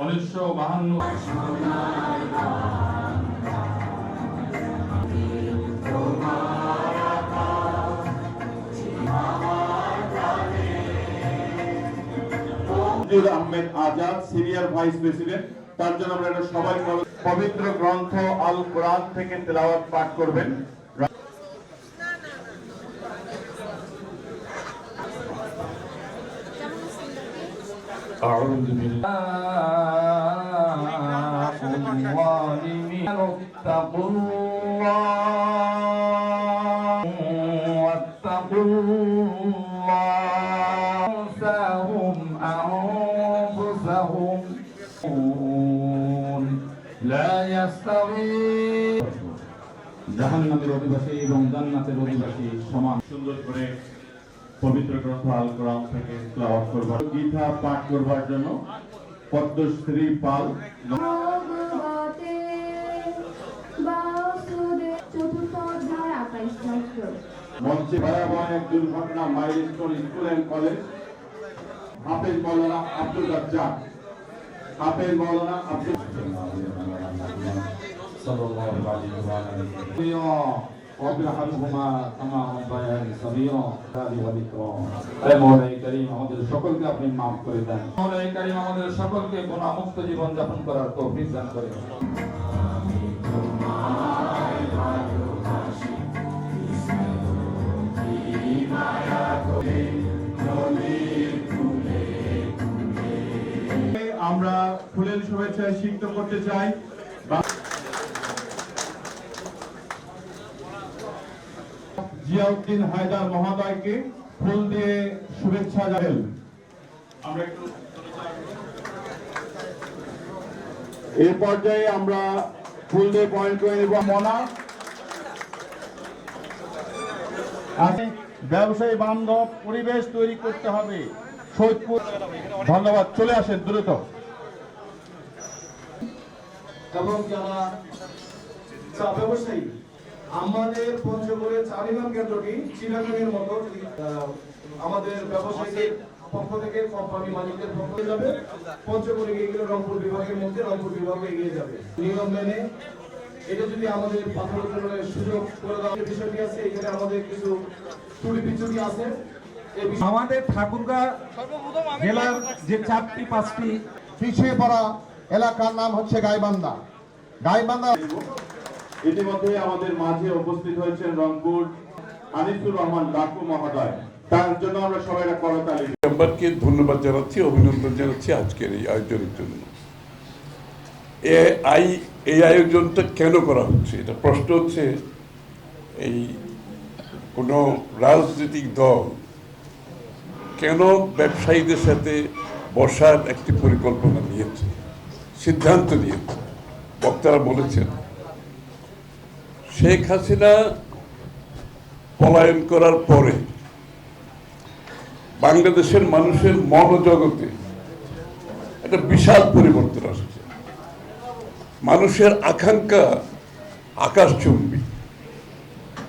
উনিশশো বাহান্ন Ahmed Azad senior vice president. তার জন্য আমরা সবাই পবিত্র গ্রন্থ আল কোরআন থেকে তেলাওয়াত পাঠ করবেন। أعوذ بالله الظالمين اتقوا الله واتقوا الله أنفسهم أنفسهم لا يستوي জাহান্নামের অধিবাসী এবং জান্নাতের অধিবাসী সমান সুন্দর করে পবিত্র গ্রন্থ আল কোরআন থেকে তেলাওয়াত করবার গীতা পাঠ করবার জন্য পদ্মশ্রী পাল মঞ্চে ভয়াবহ এক দুর্ঘটনা মাইলস্টোন স্কুল অ্যান্ড কলেজ। হাফেজ মৌলানা আব্দুল রাজ্জাক হাফেজ মৌলানা আব্দুল صلى الله عليه وعلى اله رب ارحمهما كما ربياني صغيرا هذه وذكرى এ মৌলাই করিম আমাদের সকলকে আপনি মাফ করে দেন মৌলাই করিম আমাদের সকলকে গুনাহমুক্ত জীবন যাপন করার তৌফিক দান করেন আমরা ফুলের শুভেচ্ছায় সিক্ত করতে চাই জিয়াউদ্দিন হায়দার মহোদয়কে ফুল দিয়ে শুভেচ্ছা জানাবেন আমরা একটু এই পর্যায়ে আমরা ফুল দিয়ে পয়েন্ট করে নেব মনা। ব্যবসায়ী বান্ধব পরিবেশ তৈরি করতে হবে। সৈয়দপুর। ধন্যবাদ। চলে আসেন দ্রুত। এবং যারা চা ব্যবসায়ী আমাদের পঞ্চগড়ের চারিনাম কেন্দ্রটি চিরাগের মতো আহ, আমাদের ব্যবসায়ীদের পক্ষ থেকে কোম্পানি মালিকদের পক্ষ থেকে যাবে পঞ্চগড়ে গিয়ে গেলে রংপুর বিভাগের মধ্যে রংপুর বিভাগে এগিয়ে যাবে। নিয়ম মেনে এটা যদি আমাদের পাথর উত্তোলনের সুযোগ করে দেওয়ার বিষয়টি আছে এখানে আমাদের কিছু ত্রুটি বিচ্যুতি আছে। এই আমাদের ঠাকুরগাঁ জেলার যে চারটি পাঁচটি পিছিয়ে পড়া এলাকার নাম হচ্ছে গাইবান্ধা। গাইবান্ধা ইতিমধ্যে আমাদের মাঝে উপস্থিত হয়েছেন রংপুর আনিসুর রহমান ডাকু মহোদয়। তার জন্য আমরা সবাই করতালি। মেম্বারকে ধন্যবাদ জানাচ্ছি, অভিনন্দন জানাচ্ছি আজকের এই আয়োজনের জন্য। এ আই, এই আয়োজনটা কেন করা হচ্ছে? এটা প্রশ্ন হচ্ছে, এই কোনো রাজনৈতিক দল কেন ব্যবসায়ীদের সাথে বসার একটি পরিকল্পনা নিয়েছে, সিদ্ধান্ত নিয়েছে? বক্তারা বলেছেন শেখ হাসিনা পলায়ন করার পরে বাংলাদেশের মানুষের মনোজগতে একটা বিশাল পরিবর্তন আসছে। মানুষের আকাঙ্ক্ষা আকাশচুম্বী।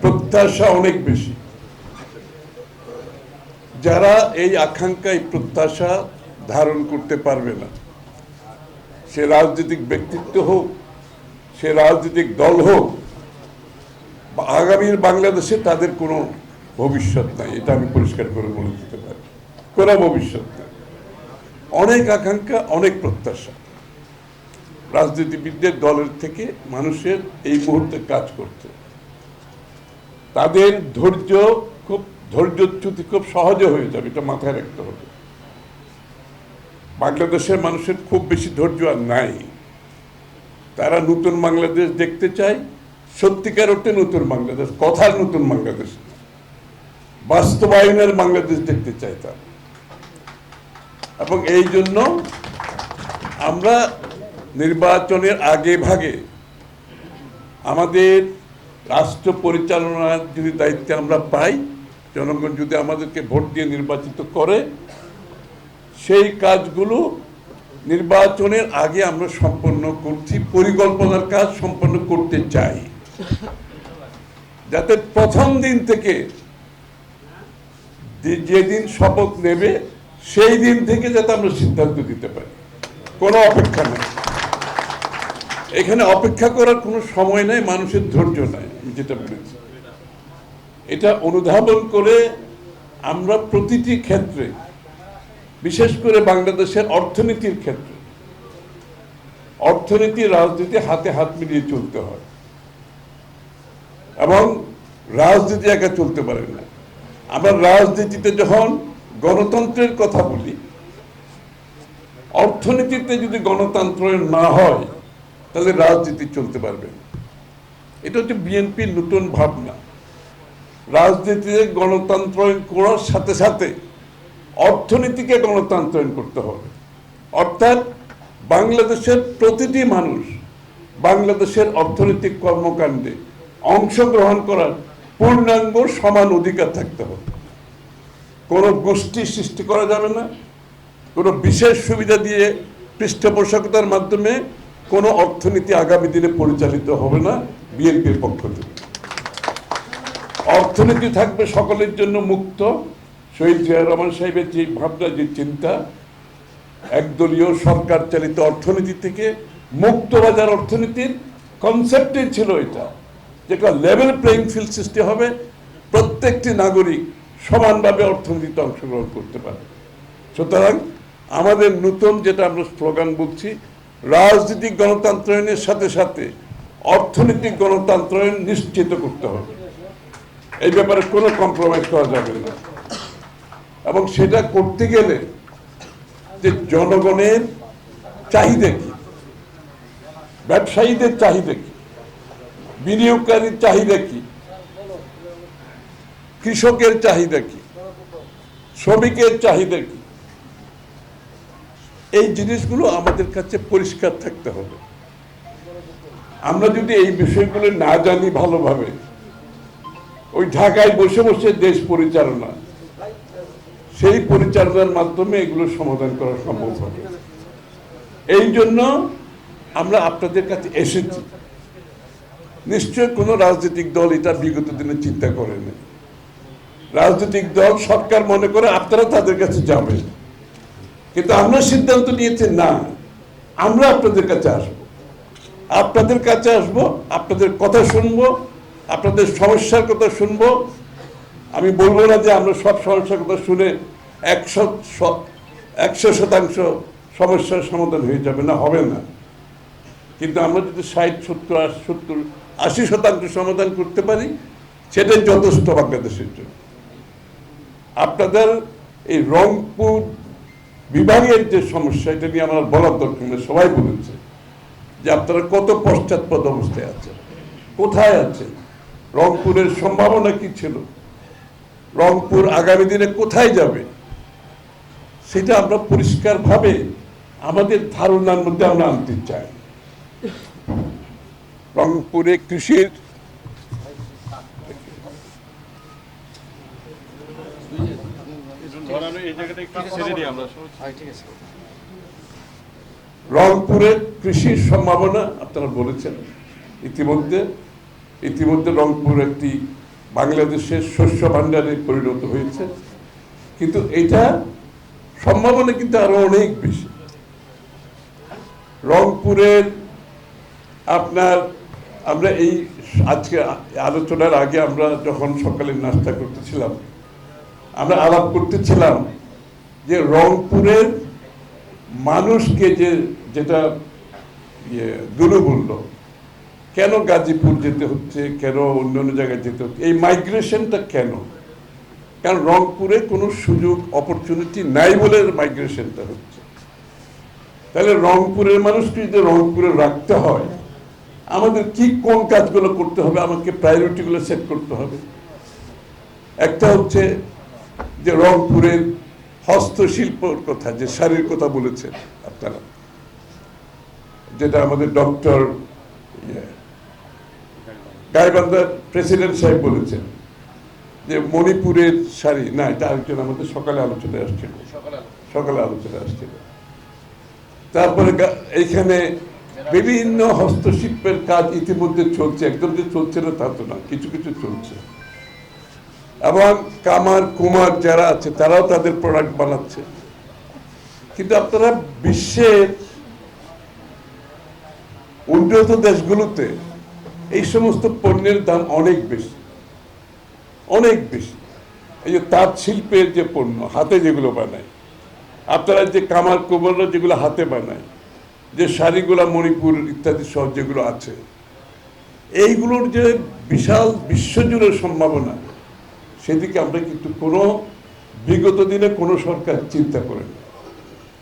প্রত্যাশা অনেক বেশি। যারা এই আকাঙ্ক্ষা এই প্রত্যাশা ধারণ করতে পারবে না, সে রাজনৈতিক ব্যক্তিত্ব হোক, সে রাজনৈতিক দল হোক আগামীর বাংলাদেশে তাদের কোনো ভবিষ্যৎ নাই, এটা আমি পরিষ্কার করে বলে দিতে পারি। কোনো ভবিষ্যৎ নাই। অনেক আকাঙ্ক্ষা, অনেক প্রত্যাশা। রাজনীতিবিদদের দলের থেকে মানুষের এই মুহূর্তে কাজ করতে। তাদের ধৈর্য খুব, ধৈর্যচ্যুতি খুব সহজে হয়ে যাবে, এটা মাথায় রাখতে হবে। বাংলাদেশের মানুষের খুব বেশি ধৈর্য আর নাই। তারা নতুন বাংলাদেশ দেখতে চায় সত্যিকার অর্থে নতুন বাংলাদেশ, কথার নতুন বাংলাদেশ। বাস্তবায়নের বাংলাদেশ দেখতে চায় তারা। এবং এই জন্য আমরা নির্বাচনের আগে ভাগে আমাদের রাষ্ট্র পরিচালনার যদি দায়িত্বে আমরা পাই, জনগণ যদি আমাদেরকে ভোট দিয়ে নির্বাচিত করে, সেই কাজগুলো নির্বাচনের আগে আমরা সম্পন্ন করছি, পরিকল্পনার কাজ সম্পন্ন করতে চাই। যাতে প্রথম দিন থেকে যেদিন শপথ নেবে, সেই দিন থেকে যাতে আমরা সিদ্ধান্ত দিতে পারি। কোনো অপেক্ষা নেই। এখানে অপেক্ষা করার কোনো সময় নাই, মানুষের ধৈর্য নাই যেটা বলেছি। এটা অনুধাবন করে আমরা প্রতিটি ক্ষেত্রে, বিশেষ করে বাংলাদেশের অর্থনীতির ক্ষেত্রে, অর্থনীতি, রাজনীতি হাতে হাত মিলিয়ে চলতে হয়। এবং রাজনীতি একা চলতে পারে না। আমরা রাজনীতিতে যখন গণতন্ত্রের কথা বলি, অর্থনীতিতে যদি গণতন্ত্র না হয়, তাহলে রাজনীতি চলতে পারবে এটা হচ্ছে বিএনপির নতুন ভাবনা। রাজনীতিতে গণতন্ত্রায়ন করার সাথে সাথে অর্থনীতিকে গণতন্ত্রায়ন করতে হবে। অর্থাৎ বাংলাদেশের প্রতিটি মানুষ বাংলাদেশের অর্থনৈতিক কর্মকাণ্ডে অংশগ্রহণ করার পূর্ণাঙ্গ সমান অধিকার থাকতে হবে। কোনো গোষ্ঠী সৃষ্টি করা যাবে না। কোনো বিশেষ সুবিধা দিয়ে পৃষ্ঠপোষকতার মাধ্যমে কোনো অর্থনীতি আগামী দিনে পরিচালিত হবে না বিএনপির পক্ষ থেকে। অর্থনীতি থাকবে সকলের জন্য মুক্ত। শহীদ জিয়া রহমান সাহেবের যে ভাবনা, যে চিন্তা, একদলীয় সরকার চালিত অর্থনীতি থেকে মুক্ত বাজার অর্থনীতির কনসেপ্টই ছিল এটা। যেটা লেভেল প্লেইং ফিল্ড সৃষ্টি হবে, প্রত্যেকটি নাগরিক সমানভাবে অর্থনীতিতে অংশগ্রহণ করতে পারে সুতরাং আমাদের নতুন যেটা আমরা স্লোগান বলছি, রাজনৈতিক গণতন্ত্রায়নের সাথে সাথে অর্থনৈতিক গণতন্ত্রায়ন নিশ্চিত করতে হবে। এই ব্যাপারে কোনো কম্প্রোমাইজ করা যাবে না। এবং সেটা করতে গেলে যে জনগণের চাহিদা কি, ব্যবসায়ীদের চাহিদা কি বিনিয়োগকারীর চাহিদা কি? কৃষকের চাহিদা কি? শ্রমিকের চাহিদা কি? এই জিনিসগুলো আমাদের কাছে পরিষ্কার থাকতে হবে। আমরা যদি এই বিষয়গুলো না জানি ভালোভাবে, ওই ঢাকায় বসে বসে দেশ পরিচালনা, সেই পরিচালনার মাধ্যমে এগুলো সমাধান করা সম্ভব হবে। এই জন্য আমরা আপনাদের কাছে এসেছি। নিশ্চয় কোনো রাজনৈতিক দল এটা বিগত দিনে চিন্তা করেনি রাজনৈতিক দল সরকার মনে করে আপনারা তাদের কাছে যাবেন। কিন্তু আমরা সিদ্ধান্ত নিয়েছি, না, আমরা আপনাদের কাছে আসব। আপনাদের কাছে আসব, আপনাদের কথা শুনব, আপনাদের সমস্যার কথা শুনব। আমি বলব না যে আমরা সব সমস্যার কথা শুনে একশো একশো শতাংশ সমস্যার সমাধান হয়ে যাবে না, হবে না। কিন্তু আমরা যদি ষাট, সত্তর আশি সত্তর আশি শতাংশ সমাধান করতে পারি, সেটাই যথেষ্ট বাংলাদেশের জন্য। আপনাদের এই রংপুর বিভাগের যে সমস্যা, এটা নিয়ে আমার বলার দরকার নেই, সবাই বলেছে যে আপনারা কত পশ্চাৎপদ অবস্থায় আছেন, কোথায় আছে রংপুরের সম্ভাবনা কি ছিল, রংপুর আগামী দিনে কোথায় যাবে, সেটা আমরা পরিষ্কারভাবে আমাদের ধারণার মধ্যে আমরা আনতে চাই। রংপুরে কৃষির রংপুরের কৃষির সম্ভাবনা আপনারা বলেছেন ইতিমধ্যে। ইতিমধ্যে রংপুর একটি বাংলাদেশের শস্য ভাণ্ডারে পরিণত হয়েছে। কিন্তু এটা সম্ভাবনা কিন্তু আরও অনেক বেশি। রংপুরের আপনার আমরা এই আজকে আলোচনার আগে আমরা যখন সকালে নাস্তা করতেছিলাম, আমরা আলাপ করতেছিলাম যে রংপুরের মানুষকে যে যেটা ইয়ে দুর্বল্য কেন গাজীপুর যেতে হচ্ছে, কেন অন্য অন্য জায়গায় যেতে হচ্ছে, এই মাইগ্রেশনটা কেন? কারণ রংপুরে কোনো সুযোগ অপরচুনিটি নাই বলে মাইগ্রেশনটা হচ্ছে। তাহলে রংপুরের মানুষকে যদি রংপুরে রাখতে হয় আমাদের কি কোন কাজগুলো করতে হবে আমাকে প্রায়োরিটিগুলো সেট করতে হবে। একটা হচ্ছে যে রংপুরের হস্তশিল্পর কথা যে শাড়ির কথা বলেছেন আপনারা যেটা আমাদের ডক্টর গাইবান্ধার প্রেসিডেন্ট সাহেব বলেছেন যে মণিপুরের শাড়ি না এটা আরেকজন আমাদের সকালে আলোচনায় আসছিল। সকালে আলোচনায় আসছিল। তারপরে এইখানে বিভিন্ন হস্তশিল্পের কাজ ইতিমধ্যে চলছে। একদম যে চলছে না, তা তো না, কিছু কিছু চলছে। এবং কামার, কুমার যারা আছে, তারাও তাদের প্রোডাক্ট বানাচ্ছে। কিন্তু আপনারা বিশ্বের উন্নত দেশগুলোতে এই সমস্ত পণ্যের দাম অনেক বেশি। অনেক বেশি। এই যে তাঁত শিল্পের যে পণ্য, হাতে যেগুলো বানায়, আপনারা যে কামার, কোমররা যেগুলো হাতে বানায় যে শাড়িগুলো মণিপুর ইত্যাদি সহ যেগুলো আছে, এইগুলোর যে বিশাল বিশ্বজুড়ে সম্ভাবনা, সেদিকে আমরা কিন্তু কোনো, বিগত দিনে কোনো সরকার চিন্তা করে না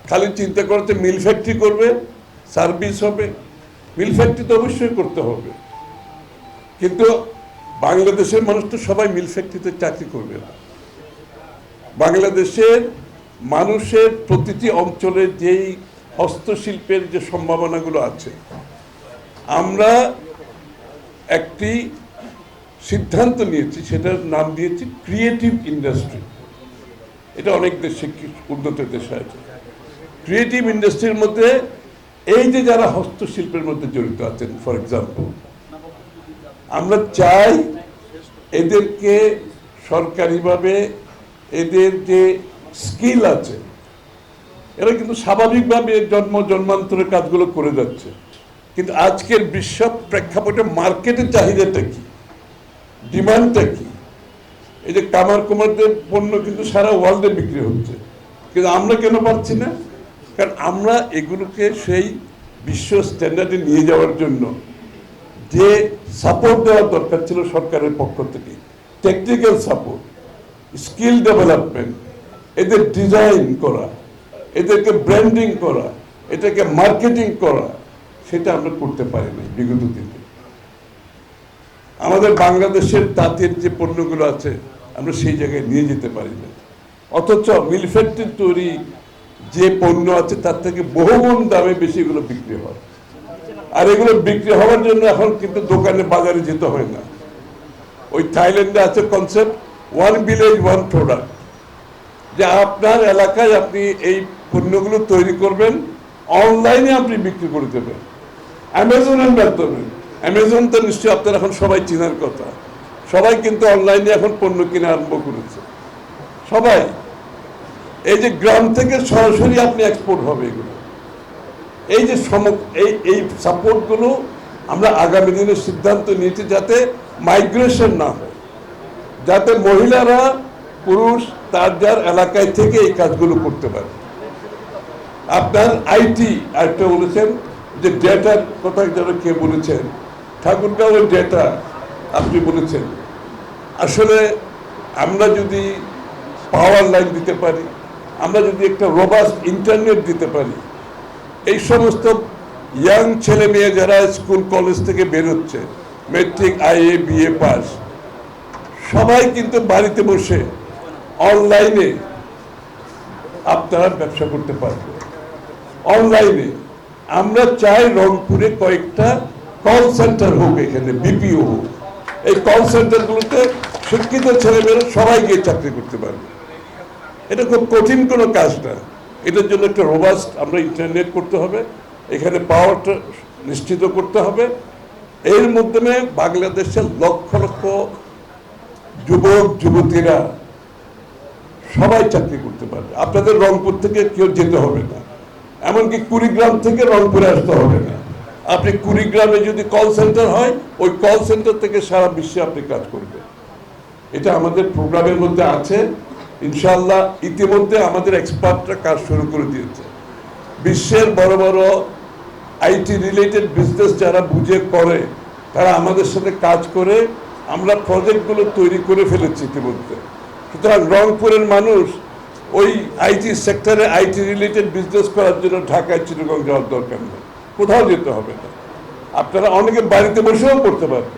খালি চিন্তা করতে মিল ফ্যাক্টরি করবে, সার্ভিস হবে। মিল ফ্যাক্টরি তো অবশ্যই করতে হবে। কিন্তু বাংলাদেশের মানুষ তো সবাই মিল ফ্যাক্টরিতে চাকরি করবে না। বাংলাদেশের মানুষের প্রতিটি অঞ্চলে যেই হস্তশিল্পের যে সম্ভাবনাগুলো আছে, আমরা একটি সিদ্ধান্ত নিয়েছি, সেটার নাম দিয়েছি ক্রিয়েটিভ ইন্ডাস্ট্রি এটা অনেক দেশে উন্নত দেশে আছে। ক্রিয়েটিভ ইন্ডাস্ট্রির মধ্যে এই যে যারা হস্তশিল্পের মধ্যে জড়িত আছেন ফর এক্সাম্পল আমরা চাই এদেরকে সরকারিভাবে এদের যে স্কিল আছে এরা কিন্তু স্বাভাবিকভাবে জন্ম, জন্মান্তরের কাজগুলো করে যাচ্ছে। কিন্তু আজকের বিশ্ব প্রেক্ষাপটে মার্কেটের চাহিদাটা কি? ডিমান্ডটা কি? এই যে কামার কুমারদের পণ্য কিন্তু সারা ওয়ার্ল্ডে বিক্রি হচ্ছে। কিন্তু আমরা কেন পাচ্ছি না? কারণ আমরা এগুলোকে সেই বিশ্ব স্ট্যান্ডার্ডে নিয়ে যাওয়ার জন্য যে সাপোর্ট দেওয়ার দরকার ছিল সরকারের পক্ষ থেকে টেকনিক্যাল সাপোর্ট স্কিল ডেভেলপমেন্ট এদের ডিজাইন করা এদেরকে ব্র্যান্ডিং করা, এটাকে মার্কেটিং করা, সেটা আমরা করতে পারি না বিগত দিনে। আমাদের বাংলাদেশের তাঁতের যে পণ্যগুলো আছে, আমরা সেই জায়গায় নিয়ে যেতে পারি না অথচ মিল ফ্যাক্টরি তৈরি যে পণ্য আছে, তার থেকে বহুগুণ দামে বেশি এগুলো বিক্রি হয়। আর এগুলো বিক্রি হওয়ার জন্য এখন কিন্তু দোকানে বাজারে যেতে হয় না। ওই থাইল্যান্ডে আছে concept one village one product যে আপনার এলাকায় আপনি এই পণ্যগুলো তৈরি করবেন অনলাইনে আপনি বিক্রি করে দেবেন। অ্যামাজনের মাধ্যমে। অ্যামাজন তো নিশ্চয়ই আপনার এখন সবাই চেনার কথা। সবাই কিন্তু অনলাইনে এখন পণ্য কিনে আরম্ভ করেছে। সবাই। এই যে গ্রাম থেকে সরাসরি আপনি এক্সপোর্ট হবে এগুলো। এই যে সম, এই এই সাপোর্টগুলো আমরা আগামী দিনে সিদ্ধান্ত নিয়েছি যাতে মাইগ্রেশন না হয়। যাতে মহিলারা, পুরুষ, তার যার এলাকায় থেকে এই কাজগুলো করতে পারে। আপনার আইটি আরেকটা বলেছেন যে ডেটার কথা যেন কে বলেছেন? ঠাকুরগাঁওয়ের ডেটা আপনি বলেছেন। আসলে আমরা যদি পাওয়ার লাইন দিতে পারি, আমরা যদি একটা রোবাস্ট ইন্টারনেট দিতে পারি, এই সমস্ত ইয়াং ছেলে মেয়ে যারা স্কুল কলেজ থেকে বেরোচ্ছে মেট্রিক আইএ বিএ পাস সবাই কিন্তু বাড়িতে বসে অনলাইনে আপনারা ব্যবসা করতে পারবে অনলাইনে আমরা চাই রংপুরে কয়েকটা কল সেন্টার হোক এখানে বিপিও হোক। এই কল সেন্টারগুলোতে শিক্ষিত ছেলেমেয়েরা সবাই গিয়ে চাকরি করতে পারবে। এটা খুব কঠিন কোনো কাজ না। এটার জন্য একটা রোবাস্ট আমরা ইন্টারনেট করতে হবে। এখানে পাওয়ারটা নিশ্চিত করতে হবে। এর মাধ্যমে বাংলাদেশের লক্ষ লক্ষ যুবক, যুবতীরা সবাই চাকরি করতে পারবে। আপনাদের রংপুর থেকে কেউ যেতে হবে না। এমনকি কুড়িগ্রাম থেকে রংপুরে আসতে হবে না। আপনি কুড়িগ্রামে যদি কল সেন্টার হয়, ওই কল সেন্টার থেকে সারা বিশ্বে আপনি কাজ করবেন। এটা আমাদের প্রোগ্রামের মধ্যে আছে। ইনশাল্লাহ ইতিমধ্যে আমাদের এক্সপার্টরা কাজ শুরু করে দিয়েছে। বিশ্বের বড় বড় আইটি রিলেটেড বিজনেস যারা বুঝে, করে, তারা আমাদের সাথে কাজ করে, আমরা প্রজেক্টগুলো তৈরি করে ফেলেছি ইতিমধ্যে। সুতরাং রংপুরের মানুষ ওই আইটি সেক্টরে আইটি রিলেটেড বিজনেস করার জন্য ঢাকায় চিরগঞ্জ যাওয়ার দরকার নেই। কোথাও যেতে হবে না। আপনারা অনেকে বাড়িতে বসেও করতে পারবেন।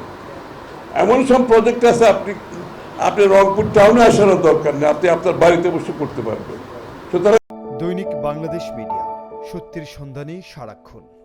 এমন সব প্রজেক্ট আছে আপনি আপনি রংপুর টাউনে আসার দরকার নেই, আপনি আপনার বাড়িতে বসে করতে পারবেন। সুতরাং দৈনিক বাংলাদেশ মিডিয়া, সত্যের সন্ধানে সারাক্ষণ।